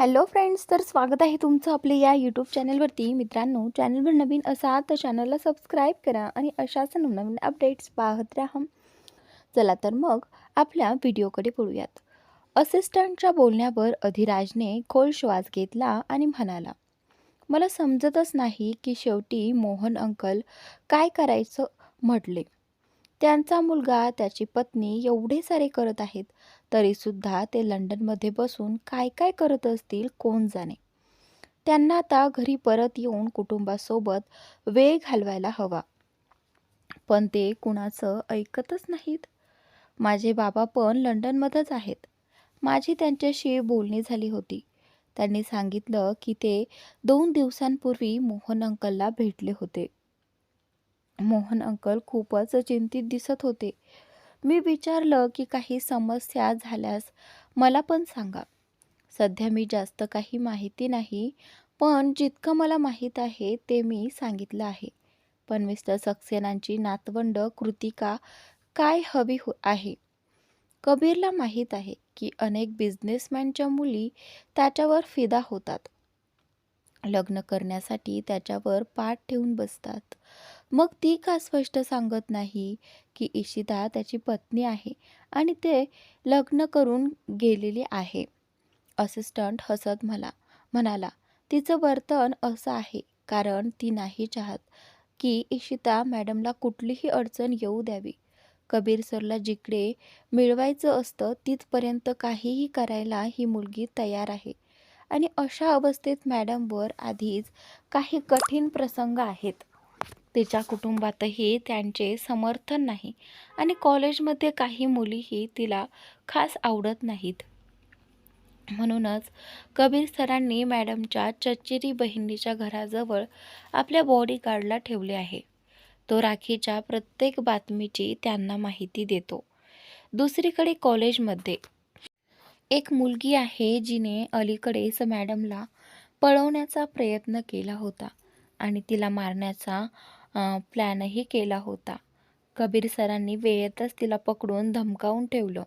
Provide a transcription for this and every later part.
Hello friends तर स्वागत आहे तुमचं आपले या यूट्यूब चॅनलवरती. मित्रांनो चॅनलवर नवीन असाल तर चॅनलला सबस्क्राईब करा आणि अशाच नवनवीन अपडेट्स पाहत राहा. चला तर मग आपल्या व्हिडिओकडे बोलूयात असिस्टंटच्या बोलण्यावर अधिराजने खोल श्वास घेतला आणि म्हणाला मला समजतच नाही की शेवटी मोहन अंकल काय करायचं? म्हटले. त्यांचा मुलगा त्याची पत्नी एवढे सारे करत आहेत. तरीसुद्धा ते लंडनमध्ये बसून काय काय करत असतील कोण जाणे? त्यांना आता घरी परत येऊन कुटुंबासोबत वेळ घालवायला हवा. पण ते कुणाचं ऐकतच नाहीत. माझे बाबा पण लंडनमध्येच आहेत. माझी त्यांच्याशी बोलणी झाली होती. त्यांनी सांगितलं की ते दोन दिवसांपूर्वी मोहन अंकलला भेटले होते. मोहन अंकल खूपच चिंतित दिसत होते. मी विचारलं की काही समस्या झाल्यास मला पण सांगा. सध्या मी जास्त काही माहिती नाही पण जितकं मला माहीत आहे ते मी सांगितलं आहे. पण मिस्टर सक्सेनांची नातवंड कृतिका काय हवी हो आहे? कबीरला माहीत आहे की अनेक बिझनेसमॅनच्या मुली त्याच्यावर फिदा होतात. लग्न करण्यासाठी त्याच्यावर पाठ ठेवून बसतात. मग ती का स्पष्ट सांगत नाही की इशिता त्याची पत्नी आहे आणि ते लग्न करून गेलेली आहे? असिस्टंट हसत मला म्हणाला तिचं वर्तन असं आहे कारण ती नाही चाहत की इशिता मॅडमला कुठलीही अडचण येऊ द्यावी. कबीर सरला जिकडे मिळवायचं असतं तिथपर्यंत काहीही करायला ही मुलगी तयार आहे. आणि अशा अवस्थेत मॅडमवर आधीच काही कठीण प्रसंग आहेत. तिच्या कुटुंबातही त्यांचे समर्थन नाही आणि कॉलेजमध्ये काही मुलीही तिला खास आवडत नाहीत. म्हणूनच कबीर सरांनी मॅडमच्या चच्चेरी बहिणीच्या घराजवळ आपल्या बॉडीगार्डला ठेवले आहे. तो राखीच्या प्रत्येक बातमीची त्यांना माहिती देतो. दुसरीकडे कॉलेजमध्ये एक मुलगी आहे जिने अलीकडेच मॅडमला पळवण्याचा प्रयत्न केला होता आणि तिला मारण्याचा प्लॅनही केला होता. कबीर सरांनी वेळेतच तिला पकडून धमकावून ठेवलं.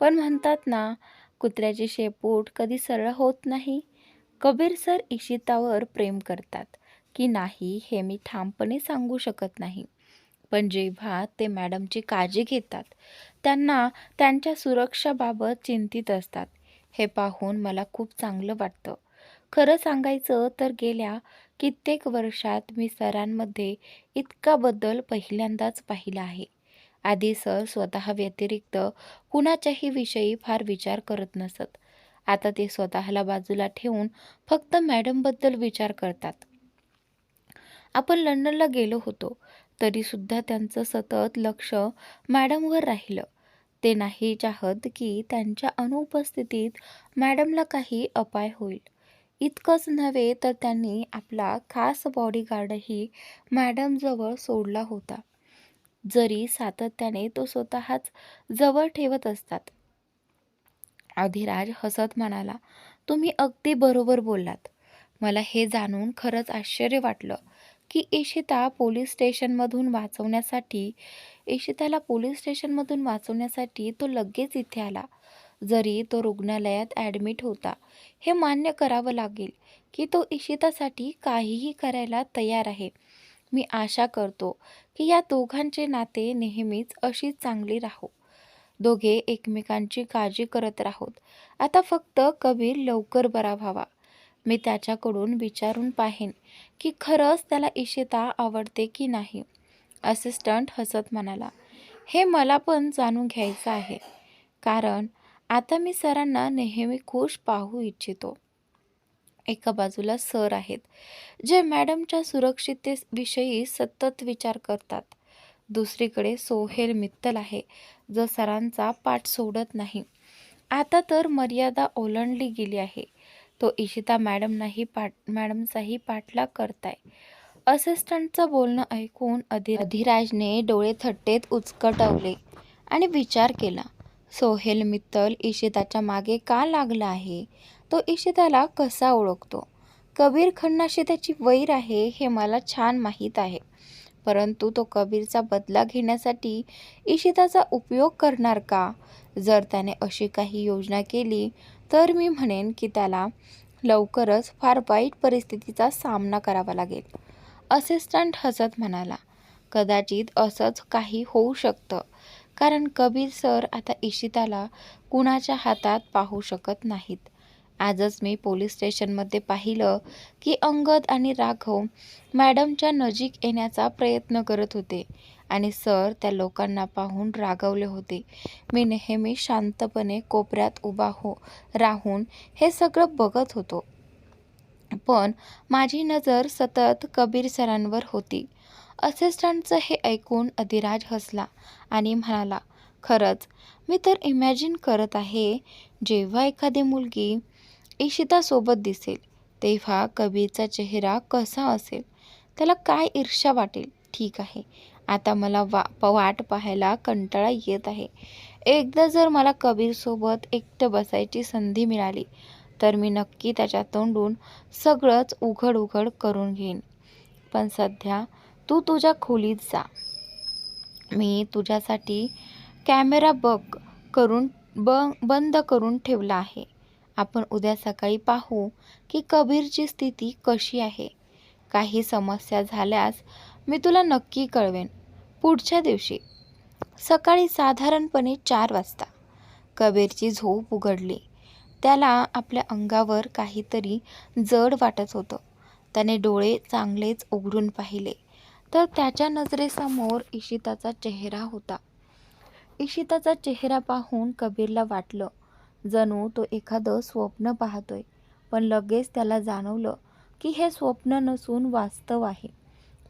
पण म्हणतात ना कुत्र्याची शेपूट कधी सरळ होत नाही. कबीर सर इशितावर प्रेम करतात की नाही हे मी ठामपणे सांगू शकत नाही. पण जेव्हा ते मॅडमची काळजी घेतात त्यांना त्यांच्या सुरक्षाबाबत चिंतित असतात. हे पाहून मला खूप चांगलं वाटतं. खरं सांगायचं तर गेल्या कित्येक वर्षात मी सरांमध्ये इतका बदल पहिल्यांदाच पाहिला आहे. आधी सर स्वतः व्यतिरिक्त कुणाच्याही विषयी फार विचार करत नसत. आता ते स्वतःला बाजूला ठेवून फक्त मॅडमबद्दल विचार करतात. आपण लंडनला गेलो होतो. तरीसुद्धा त्यांचं सतत लक्ष मॅडमवर राहिलं. ते नाही चाहत की त्यांच्या अनुपस्थितीत मॅडमला काही अपाय होईल. इतकंच नव्हे तर त्यांनी आपला खास बॉडीगार्डही मॅडमजवळ सोडला होता. जरी सातत्याने तो स्वतःच जवळ ठेवत असतात. अधिराज हसत म्हणाला तुम्ही अगदी बरोबर बोललात. मला हे जाणून खरंच आश्चर्य वाटलं की इशिता पोलीस स्टेशनमधून वाचवण्यासाठी इशिताला पोलीस स्टेशनमधून वाचवण्यासाठी तो लगेच इथे आला. जरी तो रुग्णालयात ॲडमिट होता हे मान्य करावं लागेल की तो इशितासाठी काहीही करायला तयार आहे. मी आशा करतो की या दोघांचे नाते नेहमीच अशीच चांगली राहो. दोघे एकमेकांची काळजी करत राहोत. आता फक्त कबीर लवकर बरा व्हावा. मी त्याच्याकडून विचारून पाहेन की खरंच त्याला इशिता आवडते की नाही. असिस्टंट हसत म्हणाला हे मला पण जाणून घ्यायचं आहे. कारण आता मी सरांना नेहमी खुश पाहू इच्छितो. एका बाजूला सर आहेत जे मॅडमच्या सुरक्षितेविषयी सतत विचार करतात. दुसरीकडे सोहेल मित्तल आहे जो सरांचा पाठ सोडत नाही. आता तर मर्यादा ओलांडली गेली आहे. तो इशिता मॅडमनाही पाठ मॅडमचाही पाठलाग करताय. असिस्टंटचं बोलणं ऐकून अधि अधिराजने डोळे थट्टेत उचकटवले आणि विचार केला. सोहेल मित्तल इशिताच्या मागे का लागला आहे? तो इशिताला कसा ओळखतो? कबीर खन्नाशी त्याची वैर आहे हे मला छान माहीत आहे. परंतु तो कबीरचा बदला घेण्यासाठी इशिताचा उपयोग करणार का? जर त्याने अशी काही योजना केली तर मी म्हणेन की त्याला लवकरच फार वाईट परिस्थितीचा सामना करावा लागेल. असिस्टंट हसत म्हणाला कदाचित असंच काही होऊ शकतं. कारण कबीर सर आता इशिताला कुणाच्या हातात पाहू शकत नाहीत. आजच मी पोलीस स्टेशनमध्ये पाहिलं की अंगद आणि राघव मॅडमच्या नजीक येण्याचा प्रयत्न करत होते आणि सर त्या लोकांना पाहून रागवले होते. मी नेहमी शांतपणे कोपऱ्यात उभा हो राहून हे सगळं बघत होतो. पण माझी नजर सतत कबीर सरांवर होती. असिस्टंटचं हे ऐकून अधिराज हसला आणि म्हणाला खरंच मी तर इमॅजिन करत आहे जेव्हा एखादी मुलगी इशितासोबत दिसेल तेव्हा कबीरचा चेहरा कसा असेल? त्याला काय ईर्ष्या वाटेल? ठीक आहे आता मला वा प वाट पाहायला कंटाळा येत आहे. एकदा जर मला कबीरसोबत एकटं बसायची संधी मिळाली तर मी नक्की त्याच्या तोंडून सगळंच उघड उघड करून घेईन. पण सध्या तू तुझ्या खोलीत जा. मी तुझ्यासाठी कॅमेरा बक करून ब बंद करून ठेवला आहे. आपण उद्या सकाळी पाहू की कबीरची स्थिती कशी आहे. काही समस्या झाल्यास मी तुला नक्की कळवेन. पुढच्या दिवशी. सकाळी साधारणपणे चार वाजता. कबीरची झोप उघडली. त्याला आपल्या अंगावर काहीतरी जड वाटत होतं. त्याने डोळे चांगलेच उघडून पाहिले. तर त्याच्या नजरेसमोर इशिताचा चेहरा होता. इशिताचा चेहरा पाहून कबीरला वाटलं जणू तो एखादं स्वप्न पाहतोय. पण लगेच त्याला जाणवलं की हे स्वप्न नसून वास्तव आहे.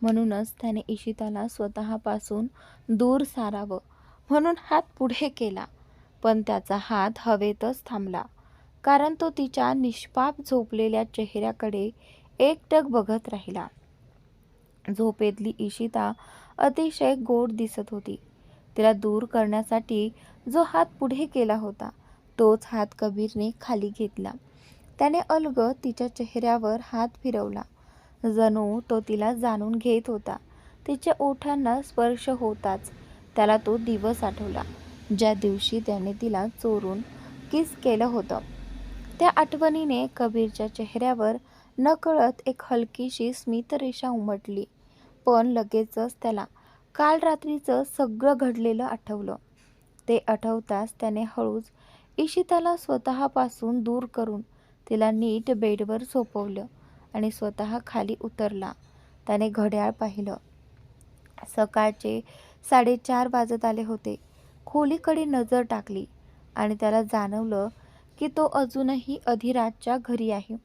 म्हणूनच त्याने इशिताला स्वतःपासून दूर सारावं म्हणून हात पुढे केला पण त्याचा हात हवेतच थांबला कारण तो तिच्या निष्पाप झोपलेल्या चेहऱ्याकडे एकटक बघत राहिला. झोपेतली इशिता अतिशय गोड दिसत होती. तिला दूर करण्यासाठी जो हात पुढे केला होता तोच हात कबीरने खाली घेतला. त्याने अलग तिच्या चेहऱ्यावर हात फिरवला. जणू तो तिला जाणून घेत होता. तिच्या ओठांना स्पर्श होताच. त्याला तो दिवस आठवला. ज्या दिवशी त्याने तिला चोरून किस केलं होतं. त्या आठवणीने कबीरच्या चेहऱ्यावर नकळत एक हलकीशी स्मितरेषा उमटली. पण लगेचच त्याला काल रात्रीचं सगळं घडलेलं आठवलं. ते आठवताच त्याने हळूच इशिताला स्वतःपासून दूर करून तिला नीट बेडवर सोपवलं आणि स्वतः खाली उतरला. त्याने घड्याळ पाहिलं. सकाळचे साडेचार वाजत आले होते. खोलीकडे नजर टाकली आणि त्याला जाणवलं की तो अजूनही अधिराजच्या घरी आहे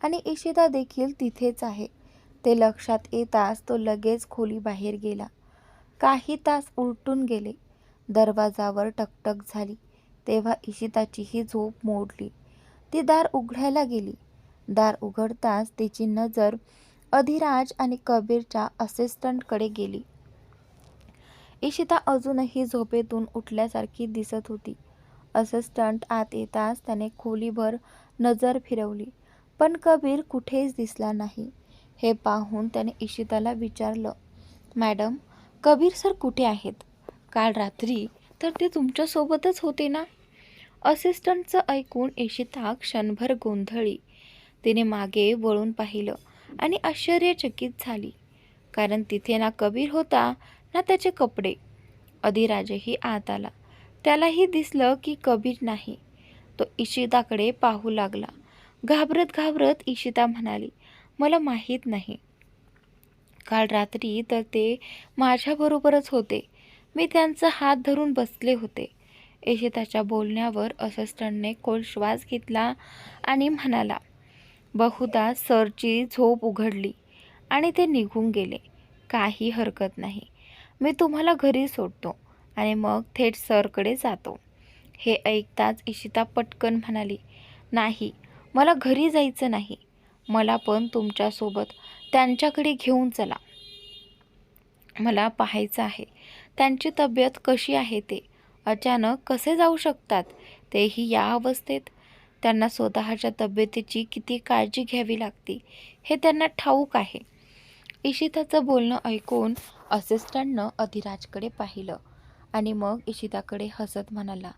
आणि इशिता देखील तिथेच आहे. ते लक्षात येताच तो लगेच खोली बाहेर गेला. काही तास उलटून गेले. दरवाजावर टकटक झाली. तेव्हा इशिताचीही झोप मोडली. ती दार उघडायला गेली. दार उघडताच तिची नजर अधिराज आणि कबीरच्या असिस्टंटकडे गेली. इशिता अजूनही झोपेतून उठल्यासारखी दिसत होती. असिस्टंट आत येताच त्याने खोलीभर नजर फिरवली. पण कबीर कुठेच दिसला नाही. हे पाहून त्याने इशिताला विचारलं मॅडम कबीर सर कुठे आहेत? काल रात्री तर ते तुमच्यासोबतच होते ना? असिस्टंटचं ऐकून इशिता क्षणभर गोंधळी. तिने मागे वळून पाहिलं आणि आश्चर्यचकित झाली. कारण तिथे ना कबीर होता ना त्याचे कपडे. अधिराजही आत आला. त्यालाही दिसलं की कबीर नाही. तो इशिताकडे पाहू लागला. घाबरत घाबरत इशिता म्हणाली मला माहीत नाही. काल रात्री तर ते माझ्याबरोबरच होते. मी त्यांचा हात धरून बसले होते. इशिताच्या बोलण्यावर असिस्टंटने खोल श्वास घेतला आणि म्हणाला बहुधा सरची झोप उघडली आणि ते निघून गेले. काही हरकत नाही. मी तुम्हाला घरी सोडतो आणि मग थेट सरकडे जातो. हे ऐकताच इशिता पटकन म्हणाली नाही मला घरी जायचं नाही. मला पण तुमच्यासोबत त्यांच्याकडे घेऊन चला. मला पाहायचं आहे. त्यांची तब्येत कशी आहे ते? अचानक कसे जाऊ शकतात? तेही या अवस्थेत. त्यांना स्वतःच्या तब्येतीची किती काळजी घ्यावी लागते हे त्यांना ठाऊक आहे. इशिताचं बोलणं ऐकून असिस्टंटनं अधिराजकडे पाहिलं आणि मग इशिताकडे हसत म्हणाला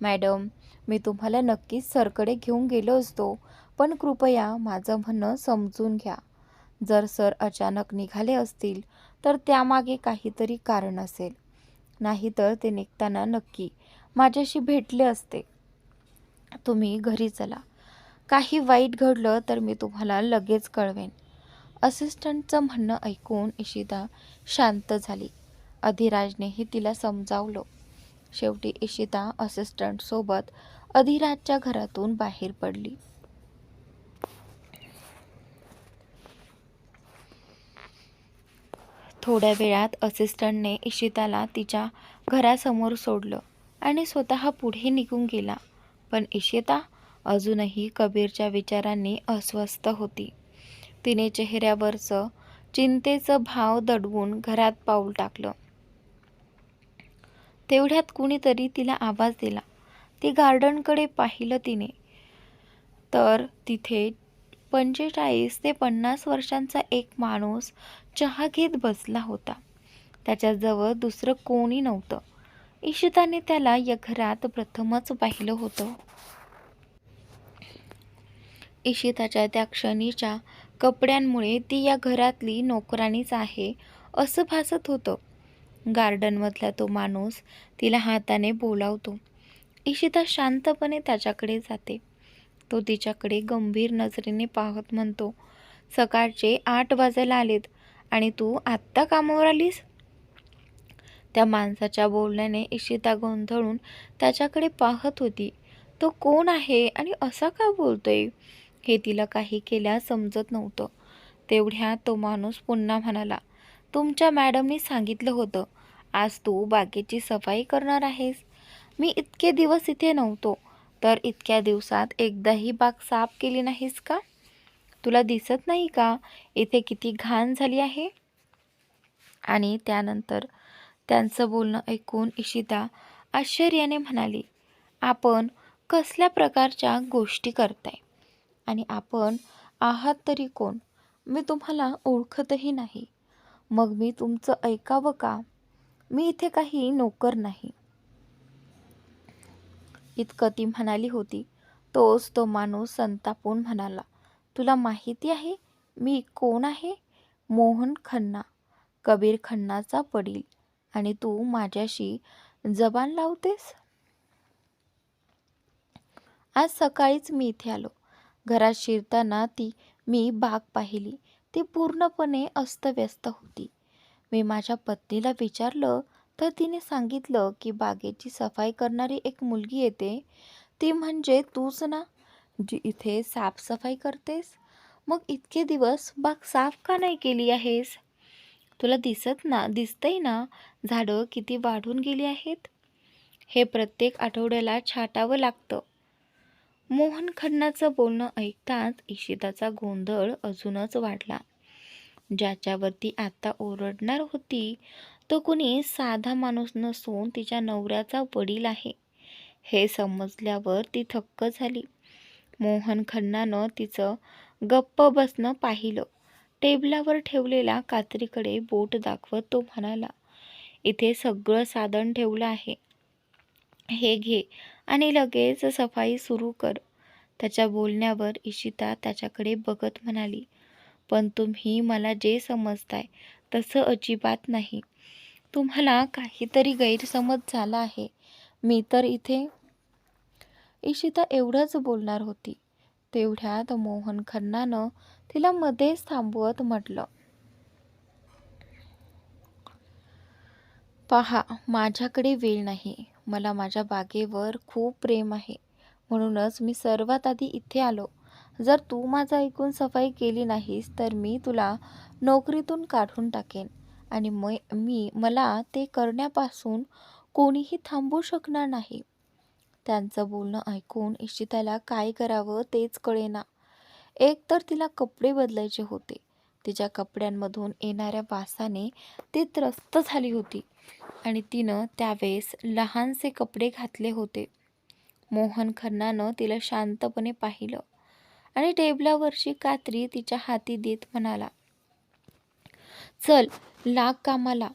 मॅडम मी तुम्हाला नक्कीच सरकडे घेऊन गेलो असतो पण कृपया माझं म्हणणं समजून घ्या. जर सर अचानक निघाले असतील तर त्यामागे काहीतरी कारण असेल. नाहीतर ते निघताना नक्की माझ्याशी भेटले असते. तुम्ही घरी चला. काही वाईट घडलं तर मी तुम्हाला लगेच कळवेन. असिस्टंटचं म्हणणं ऐकून इशिता शांत झाली. अधिराजनेही तिला समजावलं. शेवटी इशिता असिस्टंटसोबत अधिराजच्या घरातून बाहेर पडली. थोड्या वेळात असिस्टंटने इशिताला तिच्या घरासमोर सोडलं आणि स्वतः पुढे निघून गेला. पण इशिता अजूनही कबीरच्या विचारांनी अस्वस्थ होती. तिने चेहऱ्यावरचं चिंतेचं भाव दडवून घरात पाऊल टाकलं. तेवढ्यात कुणीतरी तिला आवाज दिला. ती गार्डनकडे पाहिलं तिने. तर तिथे पंचेचाळीस ते पन्नास वर्षांचा एक माणूस चहा घेत बसला होता. त्याच्याजवळ दुसरं कोणी नव्हतं. इशिताने त्याला या घरात प्रथमच पाहिलं होतं. इशिताच्या त्या क्षणीच्या कपड्यांमुळे ती या घरातली नोकराणीच आहे असं भासत होतं. गार्डनमधला तो माणूस तिला हाताने बोलावतो. इशिता शांतपणे त्याच्याकडे जाते. तो तिच्याकडे गंभीर नजरेने पाहत म्हणतो सकाळचे आठ वाजायला आलेत आणि तू आत्ता कामावर आलीस? त्या माणसाच्या बोलण्याने इशिता गोंधळून त्याच्याकडे पाहत होती. तो कोण आहे आणि असा का बोलतोय? हे तिला काही केल्या समजत नव्हतं. तेवढ्या तो माणूस पुन्हा म्हणाला तुमच्या मॅडमनी सांगितलं होतं. आज तू बागेची सफाई करणार आहेस. मी इतके दिवस इथे नव्हतो. तर इतक्या दिवसात एकदाही बाग साफ केली नाहीस का? तुला दिसत नाही का? इथे किती घाण झाली आहे? आणि त्यानंतर त्यांचं बोलणं ऐकून इशिता आश्चर्याने म्हणाली आपण कसल्या प्रकारच्या गोष्टी करताय? आणि आपण आहात तरी कोण? मी तुम्हाला ओळखतही नाही. मग मी तुमचं ऐकावं का? मी इथे काही नोकर नाही. इतकं ती म्हणाली होती. तोच तो माणूस संतापून म्हणाला तुला माहिती आहे मी कोण आहे? मोहन खन्ना. कबीर खन्नाचा वडील. आणि तू माझ्याशी जबान लावतेस? आज सकाळीच मी इथे आलो. घरात शिरताना ती मी बाग पाहिली. ती पूर्णपणे अस्तव्यस्त होती. मी माझ्या पत्नीला विचारलं तर तिने सांगितलं की बागेची सफाई करणारी एक मुलगी येते. ती म्हणजे तूच ना? जी इथे साफसफाई करतेस? मग इतके दिवस बाग साफ का नाही केली आहेस? तुला दिसत ना दिसतंय ना? झाडं किती वाढून गेली आहेत? हे प्रत्येक आठवड्याला छाटावं लागतं. मोहन खन्नाचं बोलणं ऐकताच इशिताचा गोंधळ अजूनच वाढला. ज्याच्यावरती आता ओरडणार होती तो कुणी साधा माणूस नसून तिच्या नवऱ्याचा वडील आहे. हे समजल्यावर ती थक्क झाली. मोहन खन्नानं तिचं गप्प बसणं पाहिलं. टेबलावर ठेवलेला कात्रीकडे बोट दाखवत तो म्हणाला इथे सगळं साधन ठेवलं आहे. हे घे. आणि लगेच सफाई सुरू कर. त्याच्या बोलण्यावर इशिता त्याच्याकडे बघत म्हणाली पण तुम्ही मला जे समजताय तसं अजिबात नाही. तुम्हाला काहीतरी गैरसमज झाला आहे. मी तर इथे इशिता एवढंच बोलणार होती. तेवढ्यात मोहन खन्नानं तिला मध्येच थांबवत म्हटलं पहा माझ्याकडे वेळ नाही. मला माझ्या बागेवर खूप प्रेम आहे. म्हणूनच मी सर्वात आधी इथे आलो. जर तू माझं ऐकून सफाई केली नाहीस तर मी तुला नोकरीतून काढून टाकेन. आणि मै मी मला ते करण्यापासून कोणीही थांबू शकणार नाही. त्यांचं बोलणं ऐकून इशिताला काय करावं तेच कळेना. एक तर तिला कपडे बदलायचे होते. तिच्या कपड्यांमधून येणाऱ्या वासाने ती त्रस्त झाली होती आणि तिनं त्यावेळेस लहानसे कपडे घातले होते. मोहन खन्नानं तिला शांतपणे पाहिलं आणि टेबलावरची कात्री तिच्या हाती देत म्हणाला चल लाग कामाला.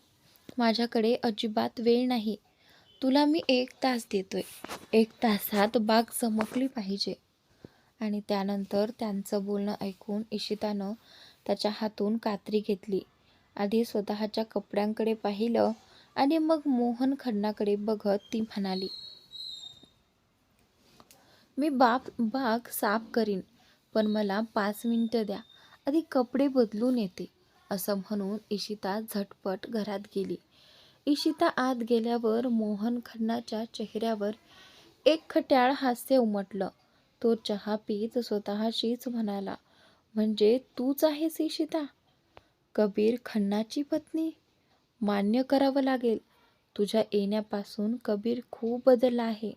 माझ्याकडे अजिबात वेळ नाही. तुला मी एक तास देतोय. एक तासात बाग चमकली पाहिजे. आणि त्यानंतर त्यांचं बोलणं ऐकून इशितानं त्याच्या हातून कात्री घेतली. आधी स्वतःच्या कपड्यांकडे पाहिलं आणि मग मोहन खन्नाकडे बघत ती म्हणाली मी बाप बाग साफ करीन पण मला पाच मिनिटं द्या. आधी कपडे बदलून येते. असं म्हणून इशिता झटपट घरात गेली. इशिता आत गेल्यावर मोहन खन्नाच्या चेहऱ्यावर एक खट्याळ हास्य उमटलं. तो चहा पीत स्वतःशीच म्हणाला म्हणजे तूच आहेस इशिता कबीर खन्नाची पत्नी. मान्य करावं लागेल. तुझ्या येण्यापासून कबीर खूप बदलला आहे.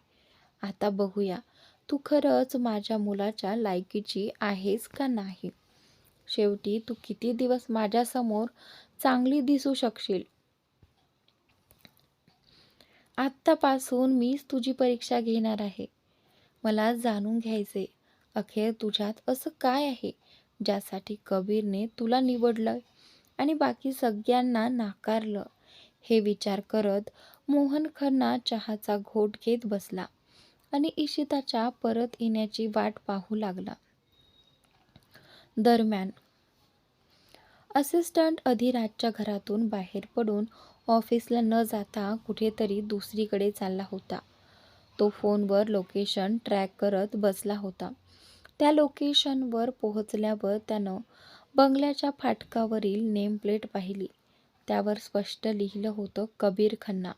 आता बघूया तू खरंच माझ्या मुलाच्या लायकीची आहेस का नाही? शेवटी तू किती दिवस माझ्यासमोर चांगली दिसू शकशील? आत्तापासून मीच तुझी परीक्षा घेणार आहे. मला जाणून घ्यायचे अखेर तुझ्यात असं काय आहे? ज्यासाठी कबीरने तुला निवडलं आणि बाकी सगळ्यांना नाकारलं. हे विचार करत मोहन खन्ना चहाचा घोट घेत बसला आणि इशिताच्या परत येण्याची वाट पाहू लागला. दरम्यान असिस्टंट अधिराजच्या घरातून बाहेर पडून ऑफिसला न जाता कुठेतरी दुसरीकडे चालला होता. तो फोनवर लोकेशन ट्रॅक करत बसला होता. त्या लोकेशनवर पोहोचल्यावर त्यानं बंगल्याच्या फाटकावरील नेमप्लेट पाहिली. त्यावर स्पष्ट लिहिलं होतं कबीर खन्ना.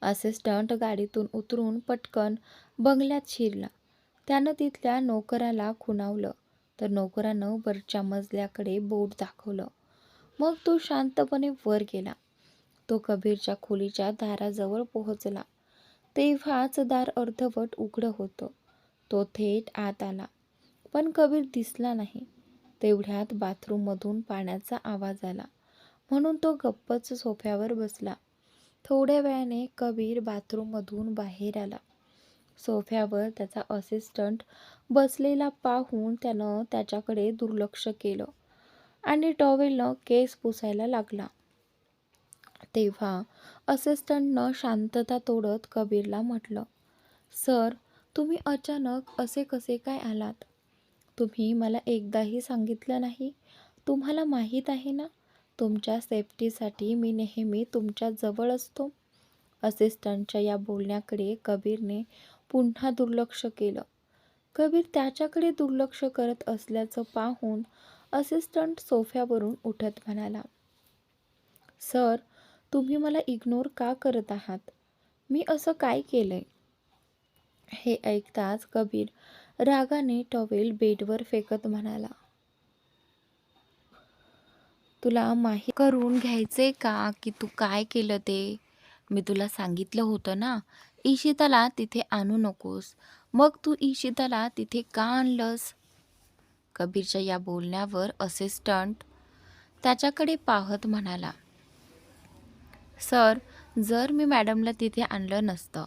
असिस्टंट गाडीतून उतरून पटकन बंगल्यात शिरला. त्यानं तिथल्या नोकराला खुणावलं. तर नोकरानं वरच्या मजल्याकडे बोट दाखवलं. मग तो शांतपणे वर गेला. तो कबीरच्या खोलीच्या दाराजवळ पोहोचला. तेव्हाच दार अर्धवट उघडं होतं. तो थेट आत आला. पण कबीर दिसला नाही. तेवढ्यात बाथरूममधून पाण्याचा आवाज आला. म्हणून तो गप्पच सोफ्यावर बसला. थोड्या वेळाने कबीर बाथरूममधून बाहेर आला. सोफ्यावर त्याचा असिस्टंट बसलेला पाहून त्यानं त्याच्याकडे दुर्लक्ष केलं आणि टॉवेलनं केस पुसायला लागला. तेव्हा असिस्टंटनं शांतता तोडत कबीरला म्हटलं सर तुम्ही अचानक असे कसे काय आलात? तुम्ही मला एकदाही सांगितलं नाही? तुम्हाला माहीत आहे ना? तुमच्या सेफ्टीसाठी मी नेहमी तुमच्या जवळ असतो. असिस्टंटच्या या बोलण्याकडे कबीरने पुन्हा दुर्लक्ष केलं. कबीर त्याच्याकडे दुर्लक्ष करत असल्याचं पाहून असिस्टंट सोफ्यावरून उठत म्हणाला सर तुम्ही मला इग्नोर का करत आहात? मी असं काय केलं आहे हे ऐकताच कबीर रागाने टॉवेल बेडवर फेकत म्हणाला तुला माहीत करून घ्यायचे का की तू काय केलं ते? मी तुला सांगितलं होतं ना इशिताला तिथे आणू नकोस. मग तू इशिताला तिथे का आणलंस? कबीरच्या या बोलण्यावर असिस्टंट त्याच्याकडे पाहत म्हणाला सर जर मी मॅडमला तिथे आणलं नसतं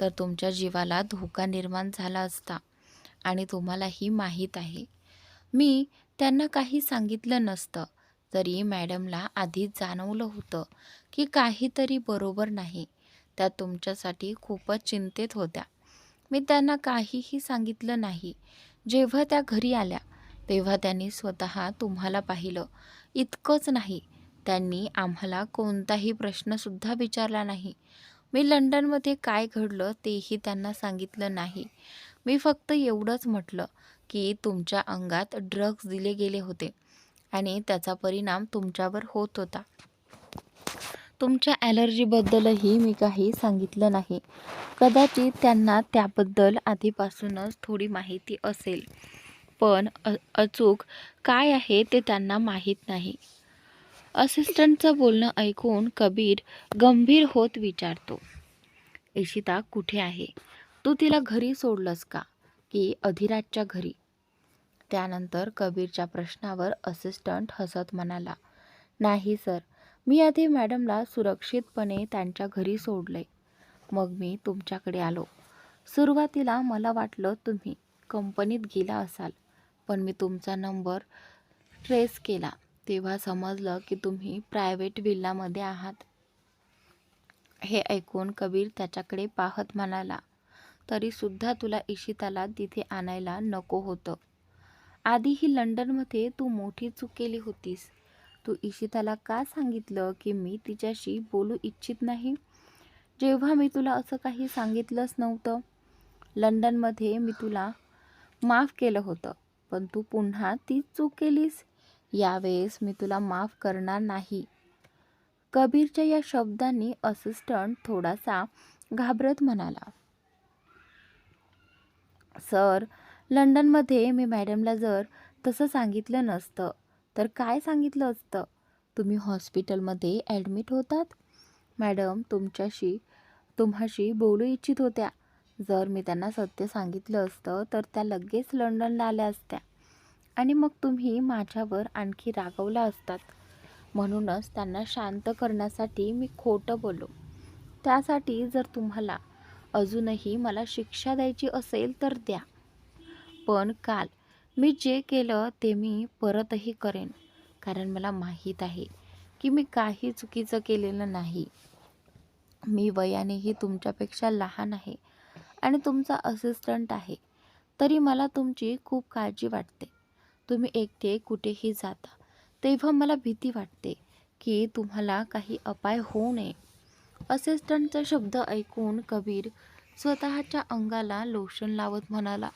तर तुमच्या जीवाला धोका निर्माण झाला असता आणि तुम्हालाही माहीत आहे. मी त्यांना काही सांगितलं नसतं तरी मॅडमला आधीच जाणवलं होतं की काहीतरी बरोबर नाही. त्या तुमच्यासाठी खूपच चिंतेत होत्या. मी त्यांना काहीही सांगितलं नाही. जेव्हा त्या घरी आल्या तेव्हा त्यांनी स्वतः तुम्हाला पाहिलं. इतकंच नाही. त्यांनी आम्हाला कोणताही प्रश्नसुद्धा विचारला नाही. मी लंडनमध्ये काय घडलं तेही त्यांना सांगितलं नाही. मी फक्त एवढंच म्हटलं की तुमच्या अंगात ड्रग्ज दिले गेले होते आणि त्याचा परिणाम तुमच्यावर होत होता. तुमच्या ॲलर्जीबद्दलही मी काही सांगितलं नाही. कदाचित त्यांना त्याबद्दल आधीपासूनच थोडी माहिती असेल. पण अचूक काय आहे ते त्यांना माहीत नाही. असिस्टंटचं बोलणं ऐकून कबीर गंभीर होत विचारतो इशिता कुठे आहे? तू तिला घरी सोडलंस का? की अधिराजच्या घरी? त्यानंतर कबीरच्या प्रश्नावर असिस्टंट हसत म्हणाला नाही सर मी आधी मॅडमला सुरक्षितपणे त्यांच्या घरी सोडले. मग मी तुमच्याकडे आलो. सुरुवातीला मला वाटलं तुम्ही कंपनीत गेला असाल पण मी तुमचा नंबर ट्रेस केला. तेव्हा समजलं की तुम्ही प्रायव्हेट विल्लामध्ये आहात. हे ऐकून कबीर त्याच्याकडे पाहत म्हणाला तरीसुद्धा तुला इशिताला तिथे आणायला नको होतं. आधीही लंडनमध्ये तू मोठी चूक केली होतीस. तू इशिताला का सांगितलं की मी तिच्याशी बोलू इच्छित नाही? जेव्हा मी तुला असं काही सांगितलंच नव्हतं लंडनमध्ये मी तुला माफ केलं होतं पण तू पुन्हा तीच चूक केलीस. यावेळेस मी तुला माफ करणार नाही. कबीरच्या या शब्दांनी असिस्टंट थोडासा घाबरत म्हणाला सर लंडनमध्ये मी मॅडमला जर तसं सांगितलं नसतं तर काय सांगितलं असतं? तुम्ही हॉस्पिटलमध्ये ॲडमिट होतात? मॅडम तुमच्याशी तुम्हाशी बोलू इच्छित होत्या. जर मी त्यांना सत्य सांगितलं असतं तर त्या लगेच लंडनला आल्या असत्या. आणि मग तुम्ही माझ्यावर आणखी रागवला असतात. म्हणूनच त्यांना शांत करण्यासाठी मी खोटं बोलो त्यासाठी जर तुम्हाला अजूनही मला शिक्षा द्यायची असेल तर द्या. पण काल मी जे केलं ते मी परतही करेन. कारण मला माहीत आहे की मी काही चुकीचं केलेलं नाही. मी वयानेही तुमच्यापेक्षा लहान आहे आणि तुमचा असिस्टंट आहे. तरी मला तुमची खूप काळजी वाटते. तुम्ही एकटे कुठेही जाता. तेव्हा मला भीती वाटते की तुम्हाला काही अपाय होऊ नये. असिस्टंटचा शब्द ऐकून कबीर स्वतःच्या अंगाला लोशन लावत म्हणाला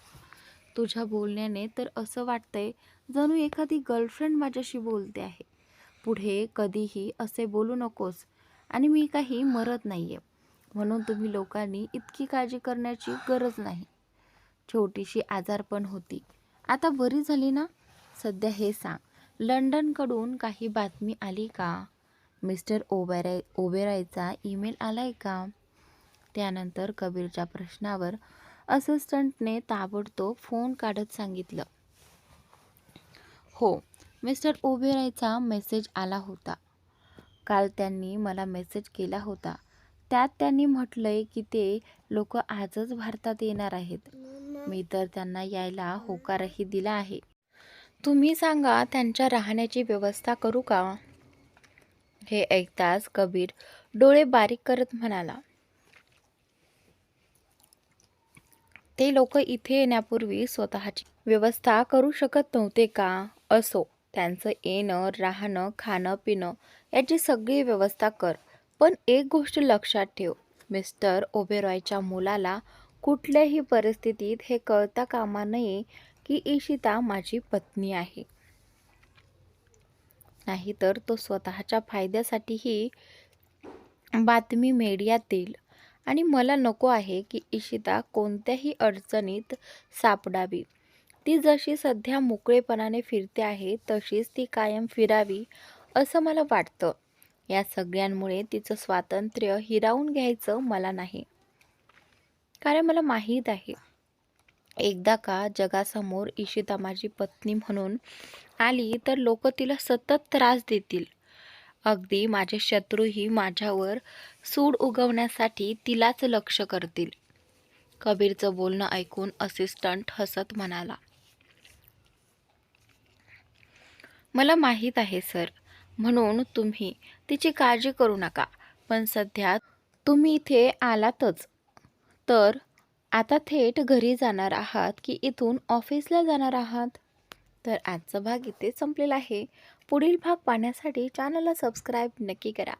तुझ्या बोलण्याने तर असं वाटतंय जणू एखादी गर्लफ्रेंड माझ्याशी बोलते आहे. पुढे कधीही असे बोलू नकोस आणि मी काही मरत नाही आहे म्हणून तुम्ही लोकांनी इतकी काळजी करण्याची गरज नाही. छोटीशी आजारपण होती. आता बरी झाली ना? सध्या हे सांग. लंडनकडून काही बातमी आली का? मिस्टर ओबेराय ओबेरायचा ईमेल आलाय का? त्यानंतर कबीरच्या प्रश्नावर असिस्टंटने ताबडतोब फोन काढत सांगितलं. हो मिस्टर ओबेरायचा मेसेज आला होता. काल त्यांनी मला मेसेज केला होता. त्यात त्यांनी म्हटलंय की ते लोक आजच भारतात येणार आहेत. मी तर त्यांना यायला होकारही दिला आहे. तुम्ही सांगा त्यांच्या राहण्याची व्यवस्था करू का? हे ऐकताच कबीर डोळे बारीक करत म्हणाला. ते लोक इथे येण्यापूर्वी स्वतःची व्यवस्था करू शकत नव्हते का? असो त्यांचं येणं राहणं खाणं पिणं याची सगळी व्यवस्था कर. पण एक गोष्ट लक्षात ठेव मिस्टर ओबेरॉयच्या मुलाला कुठल्याही परिस्थितीत हे कळता कामा नये की इशिता माझी पत्नी आहे. नाहीतर तो स्वतःच्या फायद्यासाठीही बातमी मीडियात देईल आणि मला नको आहे की इशिता कोणत्याही अडचणीत सापडावी. ती जशी सध्या मोकळेपणाने फिरते आहे तशीच ती कायम फिरावी असं मला वाटतं. या सगळ्यांमुळे तिचं स्वातंत्र्य हिरावून घ्यायचं मला नाही. कारण मला माहीत आहे एकदा का जगासमोर इशिता माझी पत्नी म्हणून आली तर लोक तिला सतत त्रास देतील. अगदी माझे शत्रूही माझ्यावर सूड उगवण्यासाठी तिलाच लक्ष करतील. कबीरचं बोलणं ऐकून असिस्टंट हसत म्हणाला मला माहीत आहे सर. म्हणून तुम्ही तिची काळजी करू नका. पण सध्या तुम्ही इथे आलातच. तर आता थेट घरी जाणार आहात की इथून ऑफिसला जाणार आहात? तर आजचा भाग इथे संपलेला आहे. पुढील भाग पाहण्यासाठी चॅनलला सबस्क्राईब नक्की करा.